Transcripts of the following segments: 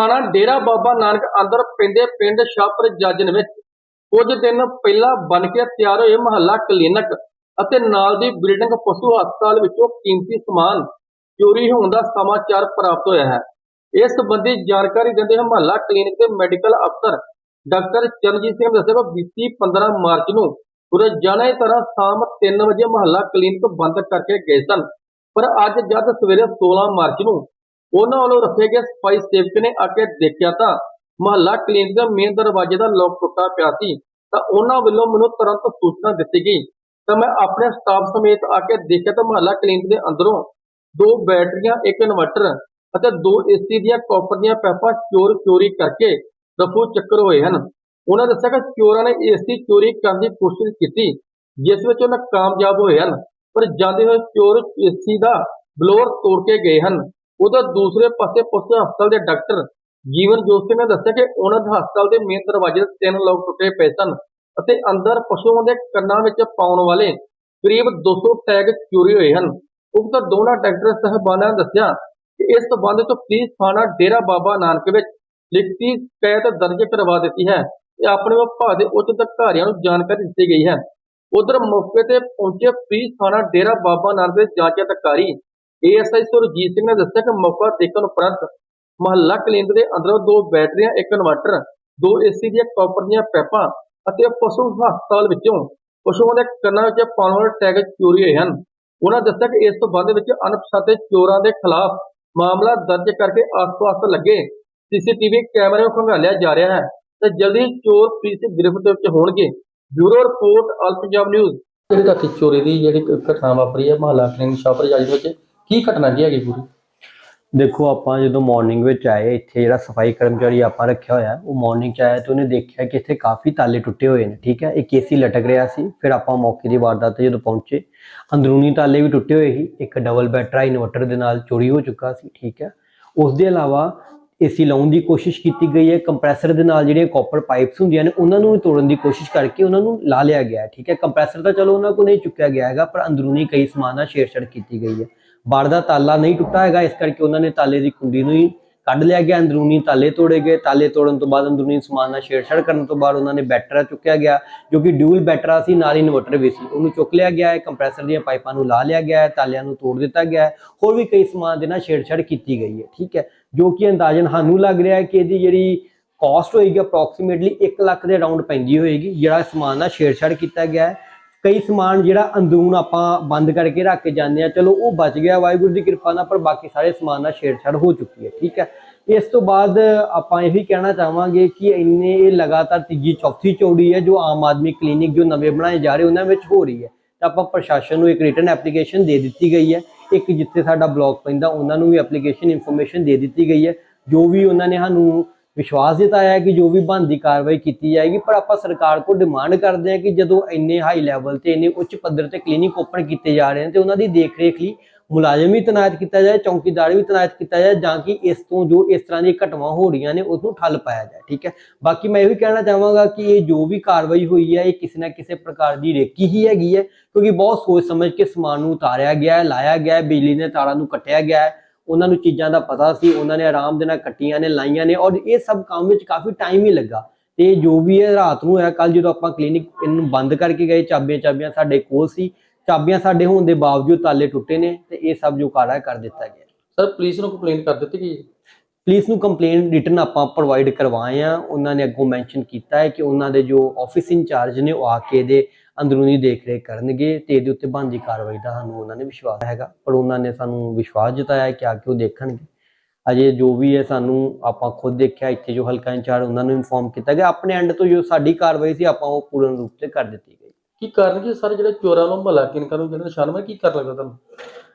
ਥਾਣਾ ਡੇਰਾ ਬਾਬਾ ਨਾਨਕ ਅੰਦਰ ਪੈਂਦੇ ਪਿੰਡ ਸ਼ਾਹਪੁਰ ਜੱਜਨ ਵਿੱਚ। ਕੁਝ ਦਿਨ ਪਹਿਲਾਂ ਬਣ ਕੇ ਤਿਆਰ ਹੋਏ ਮਹੱਲਾ ਕਲੀਨਿਕ ਅਤੇ ਨਾਲ ਦੀ ਬਿਲਡਿੰਗ ਪਸ਼ੂ ਹਸਪਤਾਲ ਵਿੱਚੋਂ ਕੀਮਤੀ ਸਮਾਨ ਚੋਰੀ ਹੋਣ ਦਾ ਸਮਾਚਾਰ ਪ੍ਰਾਪਤ ਹੋਇਆ ਹੈ। ਇਸ ਸੰਬੰਧੀ ਜਾਣਕਾਰੀ ਦਿੰਦੇ ਹੋਏ ਮਹੱਲਾ ਕਲੀਨਿਕ ਦੇ ਮੈਡੀਕਲ ਅਫਸਰ ਡਾਕਟਰ ਚਰਨਜੀਤ ਸਿੰਘ ਨੇ ਦੱਸਿਆ ਕਿ ਬੀਤੀ 15 ਮਾਰਚ ਨੂੰ ਰੋਜ਼ਾਨਾ ਦੀ ਤਰ੍ਹਾਂ ਸ਼ਾਮ 3 ਵਜੇ ਮਹੱਲਾ ਕਲੀਨਿਕ ਬੰਦ ਕਰਕੇ ਗਏ ਸਨ। ਪਰ ਅੱਜ ਜਦ ਸਵੇਰੇ 16 ਮਾਰਚ ਨੂੰ ਉਹਨਾਂ ਵੱਲੋਂ ਰੱਖੇ ਗਏ ਸਫ਼ਾਈ ਸੇਵਕ ਨੇ ਆ ਕੇ ਦੇਖਿਆ ਤਾਂ ਮਹੱਲਾ ਕਲੀਨਿਕ ਦੇ ਮੇਨ ਦਰਵਾਜ਼ੇ ਦਾ ਲੋਕ ਟੁੱਟਾ ਪਿਆ ਸੀ, ਤਾਂ ਉਹਨਾਂ ਵੱਲੋਂ ਮੈਨੂੰ ਤੁਰੰਤ ਸੂਚਨਾ ਦਿੱਤੀ ਗਈ। ਤਾਂ ਮੈਂ ਆਪਣੇ ਸਟਾਫ ਸਮੇਤ ਆ ਕੇ ਦੇਖਿਆ ਤਾਂ ਮਹੱਲਾ ਕਲੀਨਿਕ ਦੇ ਅੰਦਰੋਂ ਦੋ ਬੈਟਰੀਆਂ, ਇੱਕ ਇਨਵਰਟਰ ਅਤੇ ਦੋ ਏਸੀ ਦੀਆਂ ਕਾਪਰ ਦੀਆਂ ਪਾਈਪਾਂ ਚੋਰ ਚੋਰੀ ਕਰਕੇ ਰਫੂ ਚੱਕਰ ਹੋਏ ਹਨ। ਉਹਨਾਂ ਦੱਸਿਆ ਕਿ ਚੋਰਾਂ ਨੇ ਏਸੀ ਚੋਰੀ ਕਰਨ ਦੀ ਕੋਸ਼ਿਸ਼ ਕੀਤੀ, ਜਿਸ ਵਿੱਚ ਉਹਨਾਂ ਕਾਮਯਾਬ ਹੋਏ ਹਨ, ਪਰ ਜਾਂਦੇ ਹੋਏ ਚੋਰ ਏਸੀ ਦਾ ਬਲੋਰ ਤੋੜ ਕੇ ਗਏ ਹਨ। ਉਧਰ ਦੂਸਰੇ ਪਾਸੇ ਪਸ਼ੂ ਹਸਪਤਾਲ ਦੇ ਡਾਕਟਰ ਜੀਵਨ ਜੋਸ਼ੀ ਨੇ ਦੱਸਿਆ ਕਿ ਉਹਨਾਂ ਦੇ ਹਸਪਤਾਲ ਦੇ ਮੇਨ ਦਰਵਾਜ਼ੇ ਦੇ ਤਿੰਨ ਲੋਕ ਟੁੱਟੇ ਪਏ ਸਨ ਅਤੇ ਅੰਦਰ ਪਸ਼ੂਆਂ ਦੇ ਕੰਨਾਂ ਵਿੱਚ ਪਾਉਣ ਵਾਲੇ ਕਰੀਬ 200 ਟੈਗ ਚੋਰੀ ਹੋਏ ਹਨ। ਉਕਤ ਦੋਨਾਂ ਡਾਕਟਰ ਸਹਿਬਾਨਾਂ ਨੇ ਦੱਸਿਆ ਕਿ ਇਸ ਸੰਬੰਧ ਵਿੱਚ ਪੁਲਿਸ ਥਾਣਾ ਡੇਰਾ ਬਾਬਾ ਨਾਨਕ ਵਿੱਚ ਲਿਖਤੀ ਸ਼ਿਕਾਇਤ ਦਰਜ ਕਰਵਾ ਦਿੱਤੀ ਹੈ ਤੇ ਆਪਣੇ ਵਿਭਾਗ ਦੇ ਉੱਚ ਅਧਿਕਾਰੀਆਂ ਨੂੰ ਜਾਣਕਾਰੀ ਦਿੱਤੀ ਗਈ ਹੈ। ਉਧਰ ਮੌਕੇ ਤੇ ਪਹੁੰਚੇ ਪੁਲਿਸ ਥਾਣਾ ਡੇਰਾ ਬਾਬਾ ਨਾਨਕ ਦੇ ਜਾਂਚ ਅਧਿਕਾਰੀ ਏਐਸਆਈ ਸੁਰਜੀਤ ਸਿੰਘ ਨੇ ਦੱਸਿਆ ਕਿ ਮੌਕਾ ਦੇਖਣ ਉਪਰੰਤ ਮਹੱਲਾ ਕਲੀਨਿਕ ਦੇ ਅੰਦਰੋਂ ਦੋ ਬੈਟਰੀਆਂ, ਇੱਕ ਇਨਵਰਟਰ, ਦੋ ਏਸੀ ਦੀਆਂ ਕਾਪਰ ਦੀਆਂ ਪਾਈਪਾਂ ਅਤੇ ਪਸ਼ੂ ਹਸਪਤਾਲ ਵਿੱਚੋਂ ਪਸ਼ੂਆਂ ਦੇ ਕੰਨਾਂ ਵਿੱਚ ਪਾਉਣ ਵਾਲੇ ਟੈਗ ਚੋਰੀ ਹੋਏ ਹਨ। ਉਹਨਾਂ ਦੱਸਿਆ ਕਿ ਇਸ ਸੰਬੰਧ ਵਿੱਚ ਅਣਪਛਾਤੇ ਚੋਰਾਂ ਦੇ ਖਿਲਾਫ ਮਾਮਲਾ ਦਰਜ ਕਰਕੇ ਆਸ-ਪਾਸ ਲੱਗੇ। ਸੀਸੀਟੀਵੀ ਕੈਮਰੇ ਨੂੰ ਖੰਗਾਲਿਆ ਜਾ ਰਿਹਾ ਹੈ। ਤੇ ਜਲਦੀ ਚੋਰ ਪੁਲਿਸ ਦੀ ਗ੍ਰਿਫਤ ਵਿੱਚ ਹੋਣਗੇ। Bureau report all Punjab news. ਜਿਹੜੀ ਰਾਤੀ ਚੋਰੀ ਦੀ ਜਿਹੜੀ ਘਟਨਾ ਵਾਪਰੀ ਹੈ, ਮਹੱਲਾ ਕਲੀਨਿਕ ਸ਼ਾਪਰ ਜਾਜੀ ਵਿੱਚ ਕੀ ਘਟਨਾ ਕੀ ਹੈਗੀ ਪੂਰੀ? ਦੇਖੋ, ਆਪਾਂ ਜਦੋਂ ਮਾਰਨਿੰਗ ਵਿੱਚ ਆਏ, ਇੱਥੇ ਜਿਹੜਾ ਸਫ਼ਾਈ ਕਰਮਚਾਰੀ ਆਪਾਂ ਰੱਖਿਆ ਹੋਇਆ, ਉਹ ਮਾਰਨਿੰਗ ਚ ਆਇਆ ਤੇ ਉਹਨੇ ਦੇਖਿਆ ਕਿ ਇੱਥੇ ਕਾਫੀ ਤਾਲੇ ਟੁੱਟੇ ਹੋਏ ਨੇ, ਠੀਕ ਹੈ? ਇੱਕ ਏਸੀ ਲਟਕ ਰਿਹਾ ਸੀ, ਫਿਰ ਆਪਾਂ ਮੌਕੇ ਦੀ ਵਾਰਦਾਤ ਤੇ ਜਦੋਂ ਪਹੁੰਚੇ, ਅੰਦਰੂਨੀ ਤਾਲੇ ਵੀ ਟੁੱਟੇ ਹੋਏ ਸੀ, ਇੱਕ ਡਬਲ ਬੈਟਰਾ ਇਨਵਰਟਰ ਦੇ ਨਾਲ ਚੋਰੀ ਹੋ ਚੁੱਕਾ ਸੀ, ਠੀਕ ਹੈ? ਉਸ ਦੇ ਇਲਾਵਾ ਏਸੀ ਲਾਉਣ ਦੀ ਕੋਸ਼ਿਸ਼ ਕੀਤੀ ਗਈ ਹੈ ਕੰਪਰੈਸਰ ਦੇ ਨਾਲ ਜਿਹੜੀਆਂ ਕਾਪਰ ਪਾਈਪਸ ਹੁੰਦੀਆਂ ਨੇ, ਉਹਨਾਂ ਨੂੰ ਵੀ ਤੋੜਨ ਦੀ ਕੋਸ਼ਿਸ਼ ਕਰਕੇ ਉਹਨਾਂ ਨੂੰ ਲਾ ਲਿਆ ਗਿਆ, ਠੀਕ ਹੈ? ਕੰਪਰੈਸਰ ਤਾਂ ਚਲੋ ਉਹਨਾਂ ਕੋਲ ਨਹੀਂ ਚੁੱਕਿਆ ਗਿਆ ਹੈਗਾ, ਪਰ ਅੰਦਰੂਨੀ ਕਈ ਸਮਾਨ ਨਾਲ ਛੇੜਛਾੜ ਕੀਤੀ ਗਈ ਹੈ। ਬਾੜ ਦਾ ਤਾਲਾ ਨਹੀਂ ਟੁੱਟਾ ਹੈਗਾ, ਇਸ ਕਰਕੇ ਉਹਨਾਂ ਨੇ ਤਾਲੇ ਦੀ ਕੁੰਡੀ ਨੂੰ ਹੀ ਕੱਢ ਲਿਆ ਗਿਆ, ਅੰਦਰੂਨੀ ਤਾਲੇ ਤੋੜੇ ਗਏ। ਤਾਲੇ ਤੋੜਨ ਤੋਂ ਬਾਅਦ ਅੰਦਰੂਨੀ ਸਮਾਨ ਨਾਲ ਛੇੜਛਾੜ ਕਰਨ ਤੋਂ ਬਾਅਦ ਉਹਨਾਂ ਨੇ ਬੈਟਰਾ ਚੁੱਕਿਆ ਗਿਆ, ਜੋ ਕਿ ਡਿਊਲ ਬੈਟਰਾ ਸੀ, ਨਾਲ ਇਨਵਰਟਰ ਵੀ ਸੀ। ਉਹਨੂੰ ਚੁੱਕ ਲਿਆ ਗਿਆ ਹੈ ਕੰਪਰੈਸਰ ਦੀਆਂ ਪਾਈਪਾਂ ਨੂੰ ਲਾ ਲਿਆ ਗਿਆ ਹੈ ਤਾਲਿਆਂ ਨੂੰ ਤੋੜ ਦਿੱਤਾ ਗਿਆ। ਹੈ ਹੋਰ ਵੀ ਕਈ ਸਮਾਨ ਦੇ ਨਾਲ ਛੇੜਛਾੜ ਕੀਤੀ ਗਈ ਹੈ, ਠੀਕ ਹੈ? ਜੋ ਕਿ ਅੰਦਾਜ਼ਨ ਸਾਨੂੰ ਲੱਗ ਰਿਹਾ ਹੈ ਕਿ ਇਹਦੀ ਜਿਹੜੀ ਕਾਸਟ ਹੋਏਗੀ ਅਪਰੋਕਸੀਮੇਟਲੀ 1 ਲੱਖ ਦੇ ਅਰਾਊਂਡ ਪੈਂਦੀ ਹੋਏਗੀ, ਜਿਹੜਾ ਸਮਾਨ ਨਾਲ ਛੇੜਛਾੜ ਕੀਤਾ ਗਿਆ ਹੈ। ਕਈ ਸਮਾਨ ਜਿਹੜਾ ਅੰਦਰੂਨ ਆਪਾਂ ਬੰਦ ਕਰਕੇ ਰੱਖ ਕੇ ਜਾਂਦੇ ਆ ਚਲੋ ਉਹ ਬਚ ਗਿਆ, ਵਾਹਿਗੁਰੂ ਦੀ ਕਿਰਪਾ ਨਾਲ, ਪਰ ਬਾਕੀ ਸਾਰੇ ਸਮਾਨ ਨਾਲ ਛੇੜਛਾੜ ਹੋ ਚੁੱਕੀ ਹੈ, ਠੀਕ ਹੈ। ਇਸ ਤੋਂ ਬਾਅਦ ਆਪਾਂ ਇਹ ਵੀ ਕਹਿਣਾ ਚਾਹਾਂਗੇ ਕਿ ਇੰਨੇ ਇਹ ਲਗਾਤਾਰ ਤੀਜੀ, ਚੌਥੀ ਚੌੜੀ ਹੈ, ਜੋ ਆਮ ਆਦਮੀ ਕਲੀਨਿਕ ਜੋ ਨਵੇਂ ਬਣਾਏ ਜਾ ਰਹੇ, ਉਹਨਾਂ ਵਿੱਚ ਹੋ ਰਹੀ ਹੈ। ਤਾਂ ਆਪਾਂ ਪ੍ਰਸ਼ਾਸਨ ਨੂੰ ਇੱਕ ਰਿਟਰਨ ਐਪਲੀਕੇਸ਼ਨ ਦੇ ਦਿੱਤੀ ਗਈ ਹੈ। ਇੱਕ ਜਿੱਥੇ ਸਾਡਾ ਬਲਾਕ ਪੈਂਦਾ, ਉਹਨਾਂ ਨੂੰ ਵੀ ਐਪਲੀਕੇਸ਼ਨ ਇਨਫੋਰਮੇਸ਼ਨ ਦੇ ਦਿੱਤੀ ਗਈ ਹੈ। ਜੋ ਵੀ ਉਹਨਾਂ ਨੇ ਸਾਨੂੰ ਵਿਸ਼ਵਾਸ ਜਤਾਇਆ ਕਿ ਜੋ ਵੀ ਬਣਦੀ ਕਾਰਵਾਈ ਕੀਤੀ ਜਾਏਗੀ, ਪਰ ਆਪਾਂ ਸਰਕਾਰ ਕੋਲ ਡਿਮਾਂਡ ਕਰਦੇ ਹਾਂ ਕਿ ਜਦੋਂ ਇੰਨੇ ਹਾਈ ਲੈਵਲ ਤੇ, ਇੰਨੇ ਉੱਚ ਪੱਧਰ ਤੇ ਕਲੀਨਿਕ ਓਪਨ ਕੀਤੇ ਜਾ ਰਹੇ ਨੇ ਤੇ ਉਹਨਾਂ ਦੀ ਦੇਖਰੇਖ ਲਈ ਮੁਲਾਜ਼ਮ ਵੀ ਤੈਨਾਤ ਕੀਤਾ ਜਾਏ, ਚੌਕੀਦਾਰ ਵੀ ਤੈਨਾਤ ਕੀਤਾ ਜਾਏ ਜਾਂ ਕਿ ਇਸ ਤੋਂ ਜੋ ਇਸ ਤਰ੍ਹਾਂ ਦੀ ਘਟਨਾਵਾਂ ਹੋ ਰਹੀਆਂ ਨੇ ਉਸ ਨੂੰ ਠੱਲ ਪਾਇਆ ਜਾਏ, ਠੀਕ ਹੈ? ਬਾਕੀ ਮੈਂ ਇਹ ਵੀ ਕਹਿਣਾ ਚਾਹਾਂਗਾ ਕਿ ਇਹ ਜੋ ਵੀ ਕਾਰਵਾਈ ਹੋਈ ਹੈ, ਇਹ ਕਿਸੇ ਨਾ ਕਿਸੇ ਪ੍ਰਕਾਰ ਦੀ ਰੇਕੀ ਹੀ ਹੈਗੀ ਹੈ, ਕਿਉਂਕਿ ਬਹੁਤ ਸੋਚ ਸਮਝ ਕੇ ਸਮਾਨ ਨੂੰ ਉਤਾਰਿਆ ਗਿਆ ਹੈ, ਲਾਇਆ ਗਿਆ ਹੈ, ਬਿਜਲੀ ਦੇ ਤਾਰਾਂ ਨੂੰ ਕੱਟਿਆ ਗਿਆ ਹੈ ਉਹਨਾਂ ਨੂੰ ਚੀਜ਼ਾਂ ਦਾ ਪਤਾ ਸੀ ਉਹਨਾਂ ਨੇ ਆਰਾਮ ਦੇ ਨਾਲ ਕੱਟੀਆਂ ਨੇ ਲਾਈਆਂ ਨੇ ਔਰ ਇਹ ਸਭ ਕੰਮ ਵਿੱਚ ਕਾਫੀ ਟਾਈਮ ਹੀ ਲੱਗਾ। ਤੇ ਜੋ ਵੀ ਹੈ ਰਾਤ ਨੂੰ ਹੋਇਆ ਕੱਲ ਜਦੋਂ ਆਪਾਂ ਕਲੀਨਿਕ ਇਹਨੂੰ ਬੰਦ ਕਰਕੇ ਗਏ ਚਾਬੀਆਂ ਚਾਬੀਆਂ ਸਾਡੇ ਕੋਲ ਸੀ ਚਾਬੀਆਂ ਸਾਡੇ ਹੋਣ ਦੇ ਬਾਵਜੂਦ ਤਾਲੇ ਟੁੱਟੇ ਨੇ ਤੇ ਇਹ ਸਭ ਜੋ ਕਾਰਾ ਕਰ ਦਿੱਤਾ ਗਿਆ। ਸਰ ਪੁਲਿਸ ਨੂੰ ਕੰਪਲੇਂਟ ਕਰ ਦਿੱਤੀ ਗਈ? ਹੈ? ਪੁਲਿਸ ਨੂੰ ਕੰਪਲੇਨ ਰਿਟਨ ਆਪਾਂ ਪ੍ਰੋਵਾਈਡ ਕਰਵਾਏ ਆ। ਉਹਨਾਂ ਨੇ ਅੱਗੋਂ ਮੈਂਸ਼ਨ ਕੀਤਾ ਹੈ ਕਿ ਉਹਨਾਂ ਦੇ ਜੋ ਆਫਿਸ ਇੰਚਾਰਜ ਨੇ ਉਹ ਆ ਕੇ ਇਹਦੇ ਅੰਦਰੂਨੀ ਦੇਖਰੇਖ ਕਰਨਗੇ ਤੇ ਇਹਦੇ ਉੱਤੇ ਬਣਦੀ ਕਾਰਵਾਈ ਦਾ ਸਾਨੂੰ ਉਹਨਾਂ ਨੇ ਵਿਸ਼ਵਾਸ ਹੈਗਾ। ਪਰ ਉਹਨਾਂ ਨੇ ਸਾਨੂੰ ਵਿਸ਼ਵਾਸ ਜਤਾਇਆ ਹੈ ਕਿ ਆ ਕੇ ਉਹ ਦੇਖਣਗੇ। ਅਜੇ ਜੋ ਵੀ ਹੈ ਸਾਨੂੰ ਆਪਾਂ ਖੁਦ ਦੇਖਿਆ ਇੱਥੇ ਜੋ ਹਲਕਾ ਇੰਚਾਰਜ ਉਹਨਾਂ ਨੂੰ ਇਨਫੋਰਮ ਕੀਤਾ ਗਿਆ। ਆਪਣੇ ਐਂਡ ਤੋਂ ਜੋ ਸਾਡੀ ਕਾਰਵਾਈ ਸੀ ਆਪਾਂ ਉਹ ਪੂਰਨ ਰੂਪ ਤੇ ਕਰ ਦਿੱਤੀ ਗਈ। ਕੀ ਕਾਰਨ ਕੀ ਸਾਰੇ ਜਿਹੜੇ ਚੋਰਾਂ ਨੂੰ ਮਹੱਲਾ ਕਲੀਨਿਕਾਂ ਨੂੰ ਜਿਹੜੇ ਨਿਸ਼ਾਨਮਾ ਕੀ ਕਰ ਲੱਗਦਾ ਤੁਹਾਨੂੰ?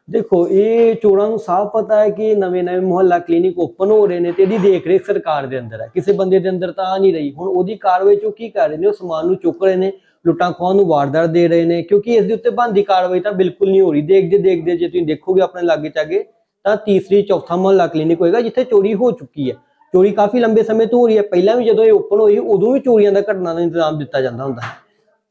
ਦੇਖੋ ਇਹ ਚੋਰਾਂ ਨੂੰ ਸਾਫ਼ ਪਤਾ ਹੈ ਕਿ ਨਵੇਂ ਨਵੇਂ ਮੁਹੱਲਾ ਕਲੀਨਿਕ ਓਪਨ ਹੋ ਰਹੇ ਨੇ ਤੇ ਇਹਦੀ ਦੇਖਰੇਖ ਸਰਕਾਰ ਦੇ ਅੰਦਰ ਹੈ। ਕਿਸੇ ਬੰਦੇ ਦੇ ਅੰਦਰ ਤਾਂ ਆ ਨਹੀਂ ਰਹੀ। ਹੁਣ ਉਹਦੀ ਕਾਰਵਾਈ ਚੋਂ ਕੀ ਕਰ ਰਹੇ ਨੇ? ਉਹ ਸਮਾਨ ਨੂੰ ਚੁੱਕ ਰਹੇ ਨੇ। ਲੁੱਟਾਂ ਖੋਹਾਂ ਨੂੰ ਵਾਰਦਾਤ ਦੇ ਰਹੇ ਨੇ, ਕਿਉਂਕਿ ਇਸ ਦੇ ਉੱਤੇ ਬਣਦੀ ਕਾਰਵਾਈ ਤਾਂ ਬਿਲਕੁਲ ਨਹੀਂ ਹੋ ਰਹੀ। ਦੇਖਦੇ ਦੇਖਦੇ ਜੇ ਤੁਸੀਂ ਦੇਖੋਗੇ ਆਪਣੇ ਲਾਗੇ ਚਾਗੇ, ਤਾਂ ਤੀਸਰੀ, ਚੌਥਾ ਮੁਹੱਲਾ ਕਲੀਨਿਕ ਹੋਏਗਾ, ਜਿੱਥੇ ਚੋਰੀ ਹੋ ਚੁੱਕੀ ਹੈ। ਚੋਰੀ ਕਾਫੀ ਲੰਬੇ ਸਮੇਂ ਤੋਂ ਹੋ ਰਹੀ ਹੈ। ਪਹਿਲਾਂ ਵੀ ਜਦੋਂ ਇਹ ਓਪਨ ਹੋਈ, ਉਦੋਂ ਵੀ ਚੋਰੀਆਂ ਦਾ ਘਟਨਾ ਦਾ ਇੰਤਜ਼ਾਮ ਦਿੱਤਾ ਜਾਂਦਾ ਹੁੰਦਾ ਹੈ।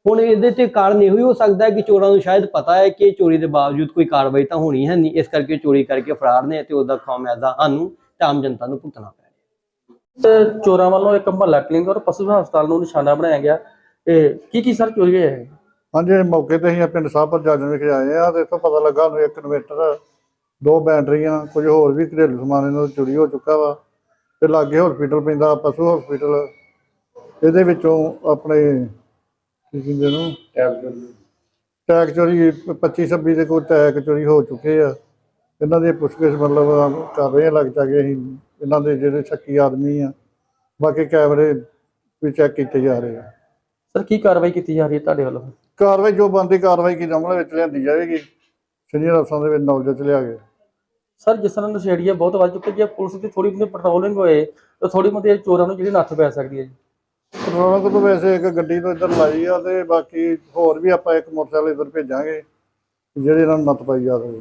ਹੁਣ ਇਹਦੇ ਤੇ ਕਾਰਨ ਇਹੋ ਹੀ ਹੋ ਸਕਦਾ ਹੈ ਕਿ ਚੋਰਾਂ ਨੂੰ ਸ਼ਾਇਦ ਪਤਾ ਹੈ ਕਿ ਚੋਰੀ ਦੇ ਬਾਵਜੂਦ ਕੋਈ ਕਾਰਵਾਈ ਤਾਂ ਹੋਣੀ ਹੈ ਨਹੀਂ। ਇਸ ਕਰਕੇ ਚੋਰੀ ਕਰਕੇ ਫਰਾਰ ਨੇ ਤੇ ਉਹਦਾ ਖਾਮਿਆਜ਼ਾ ਸਾਨੂੰ, ਤੇ ਆਮ ਜਨਤਾ ਨੂੰ ਭੁਗਤਣਾ ਪੈ ਰਿਹਾ ਚੋਰਾਂ ਵੱਲੋਂ ਇੱਕ ਮਹੱਲਾ ਕਲੀਨਿਕ ਔਰ ਪਸ਼ੂ ਹਸਪਤਾਲ ਨੂੰ ਨਿਸ਼ਾਨਾ ਬਣਾਇਆ ਗਿਆ। ਇਹ ਕੀ ਕੀ ਸਰ ਚੋਰੀ ਹੋਇਆ ਹੈ? ਹਾਂਜੀ ਮੌਕੇ ਤੇ ਅਸੀਂ ਪਿੰਡ ਸਾਹਿਬਪੁਰ ਜਾਜਨ ਵਿਖੇ ਆਏ ਆ ਤੇ ਇੱਥੋਂ ਪਤਾ ਲੱਗਾ ਨੂੰ ਇੱਕ ਇਨਵੇਟਰ ਦੋ ਬੈਟਰੀਆਂ ਕੁਝ ਹੋਰ ਵੀ ਘਰੇਲੂ ਸਮਾਨ ਇਹਨਾਂ ਦਾ ਚੋਰੀ ਹੋ ਚੁੱਕਾ ਵਾ ਤੇ ਲਾਗੇ ਹਸਪੀਟਲ ਪੈਂਦਾ ਪਸ਼ੂ ਹਸਪੀਟਲ ਇਹਦੇ ਵਿੱਚੋਂ ਆਪਣੇ ਕੀ ਕਹਿੰਦੇ ਨੂੰ ਟੈਗ ਚੋਰੀ। 25 26 ਦੇ ਕੋਈ ਟੈਗ ਚੋਰੀ ਹੋ ਚੁੱਕੇ ਆ। ਇਹਨਾਂ ਦੇ ਪੁੱਛਗਿੱਛ ਮਤਲਬ ਕਰ ਰਹੇ ਆ ਲੱਗ ਚਾਗੇ ਅਸੀਂ ਇਹਨਾਂ ਦੇ ਜਿਹੜੇ ਸ਼ੱਕੀ ਆਦਮੀ ਆ। ਬਾਕੀ ਕੈਮਰੇ ਵੀ ਚੈੱਕ ਕੀਤੇ ਜਾ ਰਹੇ ਆ। ਸਰ ਕੀ ਕਾਰਵਾਈ ਕੀਤੀ ਜਾ ਰਹੀ ਹੈ ਤੁਹਾਡੇ ਵੱਲੋਂ? ਕਾਰਵਾਈ ਜੋ ਬੰਦੀ ਕਾਰਵਾਈ ਕੀ ਅਮਲ ਵਿੱਚ ਲਿਆਂਦੀ ਜਾਵੇਗੀ। ਸੀਨੀਅਰ ਅਫਸਰਾਂ ਦੇ ਵਿੱਚ ਨੌਲੇਜ ਚ ਲਿਆ ਕੇ ਸਰ ਜਿਸ ਤਰ੍ਹਾਂ ਨਸ਼ੇੜੀਆਂ ਬਹੁਤ ਵੱਧ ਚੁੱਕੇ ਜੇ ਪੁਲਿਸ ਦੀ ਥੋੜੀ ਬਹੁਤੀ ਪੈਟਰੋਲਿੰਗ ਹੋਏ ਤਾਂ ਥੋੜੀ ਬਹੁਤੀ ਚੋਰਾਂ ਨੂੰ ਜਿਹੜੀ ਨੱਥ ਪੈ ਸਕਦੀ ਹੈ ਜੀ। ਰੌਣਕ ਤੋਂ ਵੈਸੇ ਇੱਕ ਗੱਡੀ ਤੋਂ ਇੱਧਰ ਲਾਈ ਆ ਤੇ ਬਾਕੀ ਹੋਰ ਵੀ ਆਪਾਂ ਇੱਕ ਮੋਟਰਸਾਈਕਲ ਇੱਧਰ ਭੇਜਾਂਗੇ ਜਿਹੜੇ ਇਹਨਾਂ ਨੂੰ ਨੱਥ ਪਾਈ ਜਾ ਸਕੇ